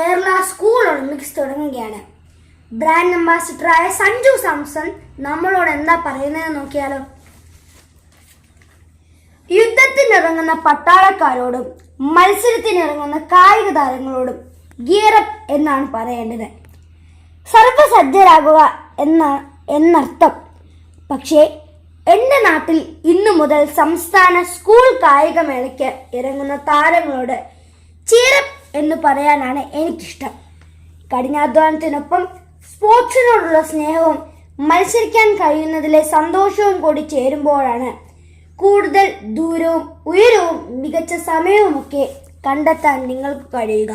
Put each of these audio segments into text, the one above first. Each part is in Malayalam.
കേരള സ്കൂൾ ഒളിമ്പിക്സ് തുടങ്ങുകയാണ്. ബ്രാൻഡ് അംബാസിഡറായ സഞ്ജു സാംസൺ നമ്മളോട് എന്താ പറയുന്നത് നോക്കിയാലോ? യുദ്ധത്തിനിറങ്ങുന്ന പട്ടാളക്കാരോടും മത്സരത്തിനിറങ്ങുന്ന കായിക താരങ്ങളോടും ഗിയറപ്പ് എന്നാണ് പറയേണ്ടത്. സർവസജ്ജരാകുക എന്ന എന്നർത്ഥം. പക്ഷേ എന്റെ നാട്ടിൽ ഇന്നു മുതൽ സംസ്ഥാന സ്കൂൾ കായികമേളയ്ക്ക് ഇറങ്ങുന്ന താരങ്ങളോട് ചീറപ്പ് എന്ന് പറയാനാണ് എനിക്കിഷ്ടം. കഠിനാധ്വാനത്തിനൊപ്പം സ്പോർട്സിനോടുള്ള സ്നേഹവും മത്സരിക്കാൻ കഴിയുന്നതിലെ സന്തോഷവും കൂടി ചേരുമ്പോഴാണ് കൂടുതൽ ദൂരവും ഉയരവും മികച്ച സമയവുമൊക്കെ കണ്ടെത്താൻ നിങ്ങൾക്ക് കഴിയുക.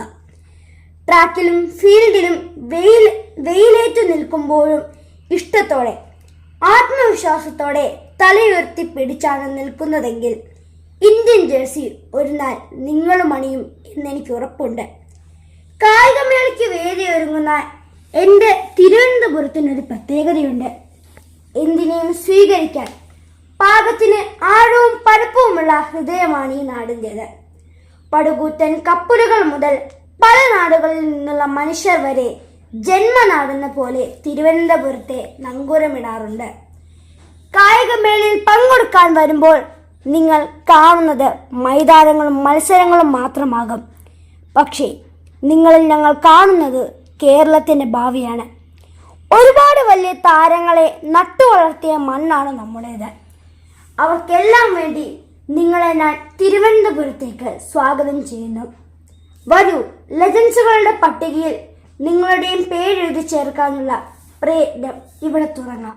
ട്രാക്കിലും ഫീൽഡിലും വെയിൽ വെയിലേറ്റു നിൽക്കുമ്പോഴും ഇഷ്ടത്തോടെ ആത്മവിശ്വാസത്തോടെ തലയുയർത്തി പിടിച്ചാണ് നിൽക്കുന്നതെങ്കിൽ ഇന്ത്യൻ ജേഴ്സി ഒരു നാൾ നിങ്ങളും അണിയും എന്നെനിക്ക് ഉറപ്പുണ്ട്. കായികമേളയ്ക്ക് വേദിയൊരുങ്ങുന്ന എന്റെ തിരുവനന്തപുരത്തിനൊരു പ്രത്യേകതയുണ്ട്. എന്തിനേയും സ്വീകരിക്കാൻ പാകത്തിന് ആഴവും പരപ്പവുമുള്ള ഹൃദയമാണ് ഈ നാടിന്റെത് പടുകൂറ്റൻ കപ്പലുകൾ മുതൽ പല നാടുകളിൽ നിന്നുള്ള മനുഷ്യർ വരെ ജന്മനാടെന്ന പോലെ തിരുവനന്തപുരത്തെ നങ്കൂരമിടാറുണ്ട്. കായികമേളയിൽ പങ്കെടുക്കാൻ വരുമ്പോൾ നിങ്ങൾ കാണുന്നത് മൈതാനങ്ങളും മത്സരങ്ങളും മാത്രമാകും. പക്ഷേ നിങ്ങളിൽ ഞങ്ങൾ കാണുന്നത് കേരളത്തിന്റെ ഭാവിയാണ്. ഒരുപാട് വലിയ താരങ്ങളെ നട്ടു വളർത്തിയ മണ്ണാണ് നമ്മുടേത്. അവർക്കെല്ലാം വേണ്ടി നിങ്ങളെ ഞാൻ തിരുവനന്തപുരത്തേക്ക് സ്വാഗതം ചെയ്യുന്നു. വരൂ ലെജൻസുകളുടെ പട്ടികയിൽ നിങ്ങളുടെയും പേരെഴുതി ചേർക്കാനുള്ള പ്രയത്നം ഇവിടെ തുടങ്ങാം.